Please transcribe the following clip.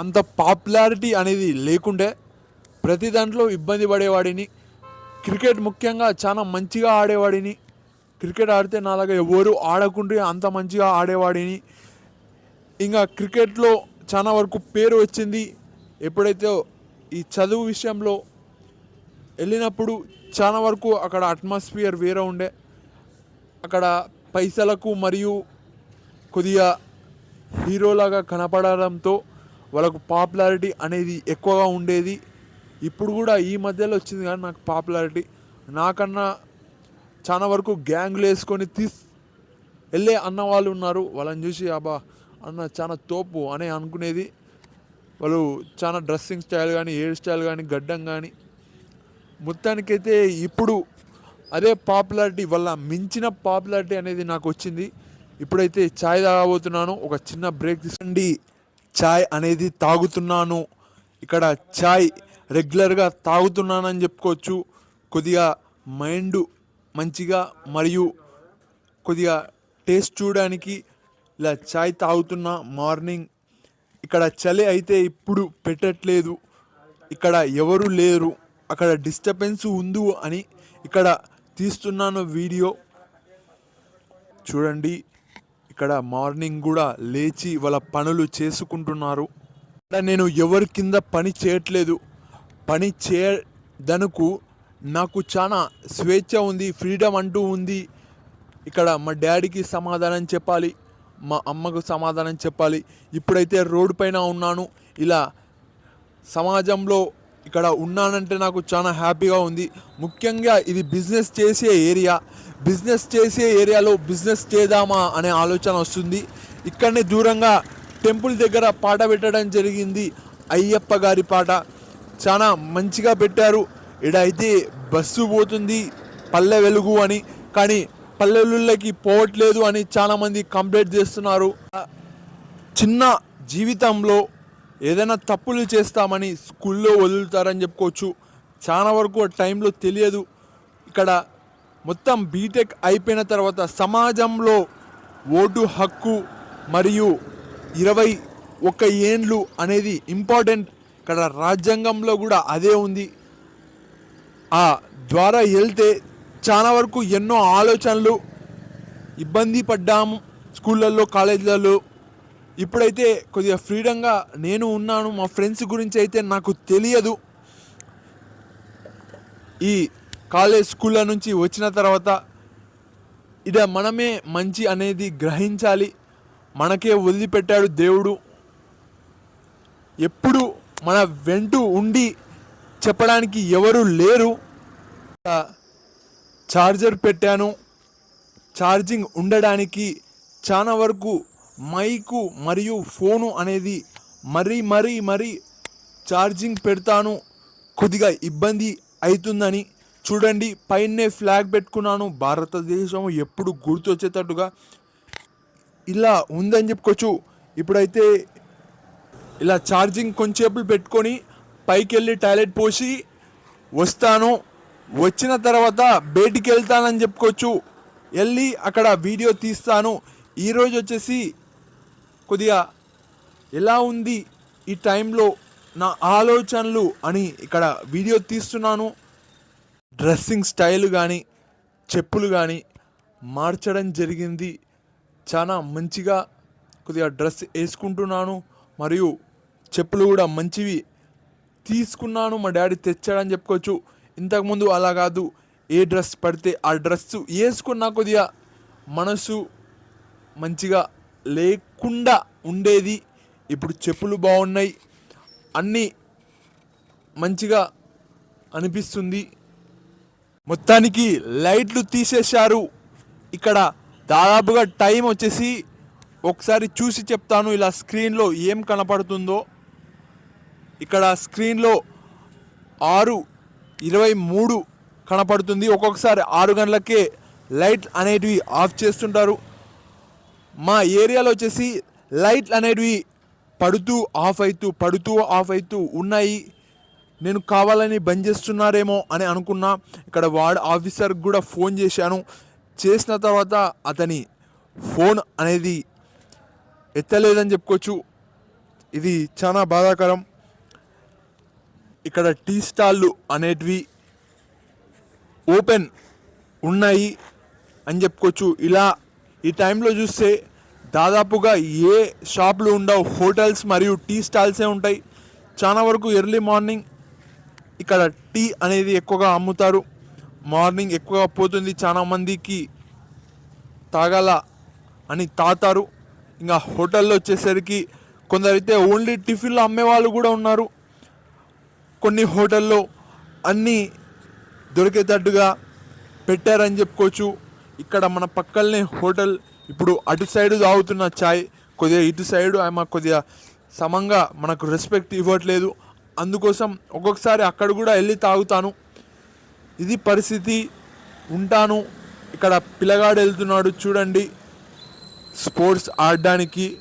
అంత పాపులారిటీ అనేది లేకుండే ప్రతి దాంట్లో ఇబ్బంది పడేవాడిని. క్రికెట్ ముఖ్యంగా చాలా మంచిగా ఆడేవాడిని. క్రికెట్ ఆడితే నాలాగా ఎవరు ఆడకుండా అంత మంచిగా ఆడేవాడిని. ఇంకా క్రికెట్లో చాలా వరకు పేరు వచ్చింది. ఎప్పుడైతే ఈ చదువు విషయంలో వెళ్ళినప్పుడు చాలా వరకు అక్కడ అట్మాస్ఫియర్ వేరే ఉండే. అక్కడ పైసలకు మరియు కొద్దిగా హీరోలాగా కనపడడంతో వాళ్ళకు పాపులారిటీ అనేది ఎక్కువగా ఉండేది. ఇప్పుడు కూడా ఈ మధ్యలో వచ్చింది కానీ నాకు పాపులారిటీ నాకన్నా చాలా వరకు గ్యాంగ్లు వేసుకొని తీస్ వెళ్ళే అన్న వాళ్ళు ఉన్నారు. వాళ్ళని చూసి అబ్బా అన్న చాలా తోపు అని అనుకునేది. వాళ్ళు చాలా డ్రెస్సింగ్ స్టైల్ కానీ హెయిర్ స్టైల్ కానీ గడ్డం కానీ మొత్తానికైతే ఇప్పుడు అదే పాపులారిటీ వల్ల మించిన పాపులారిటీ అనేది నాకు వచ్చింది. ఇప్పుడైతే ఛాయ్ తాగబోతున్నాను. ఒక చిన్న బ్రేక్ తీసుకోండి. ఛాయ్ అనేది తాగుతున్నాను. ఇక్కడ ఛాయ్ రెగ్యులర్గా తాగుతున్నానని చెప్పుకోవచ్చు. కొద్దిగా మైండ్ మంచిగా మరియు కొద్దిగా టేస్ట్ చూడడానికి ఇలా ఛాయ్ తాగుతున్నా మార్నింగ్. ఇక్కడ చలి అయితే ఇప్పుడు పెట్టట్లేదు. ఇక్కడ ఎవరు లేరు. అక్కడ డిస్టర్బెన్స్ ఉంది అని ఇక్కడ తీస్తున్నాను వీడియో. చూడండి. ఇక్కడ మార్నింగ్ కూడా లేచి వాళ్ళ పనులు చేసుకుంటున్నారు. ఇక్కడ నేను ఎవరి కింద పని చేయట్లేదు. పని చేయదనుకు నాకు చాలా స్వేచ్ఛ ఉంది ఫ్రీడమ్ అంటూ ఉంది. ఇక్కడ మా డాడీకి సమాధానం చెప్పాలి మా అమ్మకు సమాధానం చెప్పాలి. ఇప్పుడైతే రోడ్డు పైన ఉన్నాను. ఇలా సమాజంలో ఇక్కడ ఉన్నానంటే నాకు చాలా హ్యాపీగా ఉంది. ముఖ్యంగా ఇది బిజినెస్ చేసే ఏరియా. బిజినెస్ చేసే ఏరియాలో బిజినెస్ చేద్దామా అనే ఆలోచన వస్తుంది. ఇక్కడనే దూరంగా టెంపుల్ దగ్గర పాట పెట్టడం జరిగింది అయ్యప్ప గారి పాట. చాలా మంచిగా పెట్టారు. ఇడైతే బస్సు పోతుంది పల్లె వెలుగు అని. కానీ పల్లెలకి పోవట్లేదు అని చాలామంది కంప్లైంట్ చేస్తున్నారు. చిన్న జీవితంలో ఏదైనా తప్పులు చేస్తామని స్కూల్లో వదులుతారని చెప్పుకోవచ్చు. చాలా వరకు ఆ టైంలో తెలియదు. ఇక్కడ మొత్తం బీటెక్ అయిపోయిన తర్వాత సమాజంలో ఓటు హక్కు మరియు ఇరవై ఒక ఏండ్లు అనేది ఇంపార్టెంట్ ఇక్కడ రాజ్యాంగంలో కూడా అదే ఉంది. ఆ ద్వారా వెళ్తే చాలా వరకు ఎన్నో ఆలోచనలు ఇబ్బంది పడ్డాము స్కూళ్ళల్లో కాలేజీలలో. ఇప్పుడైతే కొద్దిగా ఫ్రీడంగా నేను ఉన్నాను మా ఫ్రెండ్స్ గురించి అయితే నాకు తెలియదు. ఈ కాలేజ్ స్కూళ్ళ నుంచి వచ్చిన తర్వాత ఇద మనమే మంచి అనేది గ్రహించాలి. మనకే వదిలిపెట్టాడు దేవుడు. ఎప్పుడు మన వెంటు ఉండి చెప్పడానికి ఎవరు లేరు. చార్జర్ పెట్టాను. ఛార్జింగ్ ఉండడానికి చాలా వరకు మైకు మరియు ఫోను అనేది మరీ మరీ మరీ ఛార్జింగ్ పెడతాను. కొద్దిగా ఇబ్బంది అవుతుందని చూడండి పైనే ఫ్లాగ్ పెట్టుకున్నాను. భారతదేశం ఎప్పుడు గుర్తొచ్చేటట్టుగా ఇలా ఉందని చెప్పుకోవచ్చు. ఇప్పుడైతే ఇలా ఛార్జింగ్ కొంచెంసేపు పెట్టుకొని పైకి వెళ్ళి టాయిలెట్ పోసి వస్తాను. వచ్చిన తర్వాత బయటికి వెళ్తానని చెప్పుకోవచ్చు. వెళ్ళి అక్కడ వీడియో తీస్తాను. ఈరోజు వచ్చేసి కొద్దిగా ఎలా ఉంది ఈ టైంలో నా ఆలోచనలు అని ఇక్కడ వీడియో తీస్తున్నాను. డ్రెస్సింగ్ స్టైల్ కానీ చెప్పులు కానీ మార్చడం జరిగింది. చాలా మంచిగా కొద్దిగా డ్రెస్ వేసుకుంటున్నాను. మరియు చెప్పులు కూడా మంచివి తీసుకున్నాను. మా డాడీ తెచ్చాడని చెప్పుకోవచ్చు. ఇంతకుముందు అలా కాదు. ఏ డ్రెస్ పడితే ఆ డ్రెస్ వేసుకున్నా కొద్దిగా మనసు మంచిగా లేకుండా ఉండేది. ఇప్పుడు చెప్పులు బాగున్నాయి. అన్నీ మంచిగా అనిపిస్తుంది. మొత్తానికి లైట్లు తీసేశారు. ఇక్కడ దాదాపుగా టైం వచ్చేసి ఒకసారి చూసి చెప్తాను ఇలా స్క్రీన్లో ఏం కనపడుతుందో. ఇక్కడ స్క్రీన్లో ఆరు ఇరవై మూడు కనపడుతుంది. ఒక్కొక్కసారి ఆరు గంటలకే లైట్ అనేటివి ఆఫ్ చేస్తుంటారు. మా ఏరియాలో వచ్చేసి లైట్లు అనేటివి పడుతూ ఆఫ్ అవుతూ పడుతూ ఆఫ్ అవుతూ ఉన్నాయి. నేను కావాలని బంద్ చేస్తున్నారేమో అని అనుకున్నా. ఇక్కడ వార్డ్ ఆఫీసర్కి కూడా ఫోన్ చేశాను. చేసిన తర్వాత అతని ఫోన్ అనేది ఎత్తలేదని చెప్పుకోవచ్చు. ఇది చాలా బాధాకరం. ఇక్కడ టీ స్టాళ్ళు అనేటివి ఓపెన్ ఉన్నాయి అని చెప్పుకోవచ్చు. ఇలా ఈ టైంలో చూస్తే దాదాపుగా ఏ షాపులు ఉండవు. హోటల్స్ మరియు టీ స్టాల్సే ఉంటాయి. చాలా వరకు ఎర్లీ మార్నింగ్ ఇక్కడ టీ అనేది ఎక్కువగా అమ్ముతారు. మార్నింగ్ ఎక్కువగా పోతుంది. చాలా మందికి తాగాల అని తాతారు. ఇంకా హోటల్లో వచ్చేసరికి కొందరైతే ఓన్లీ టిఫిన్లు అమ్మే వాళ్ళు కూడా ఉన్నారు. కొన్ని హోటల్లో అన్నీ దొరికేటట్టుగా పెట్టారని చెప్పుకోవచ్చు. ఇక్కడ మన పక్కనే హోటల్ ఇప్పుడు అటు సైడ్ తాగుతున్న చాయ్ కొద్దిగా ఇటు సైడ్ ఆమె కొద్దిగా సమంగా మనకు రెస్పెక్ట్ ఇవ్వట్లేదు. అందుకోసం ఒక్కొక్కసారి అక్కడ కూడా వెళ్ళి తాగుతాను. ఇది పరిస్థితి. ఉంటాను. ఇక్కడ పిల్లగాడు వెళ్తున్నాడు చూడండి. స్పోర్ట్స్ ఆడడానికి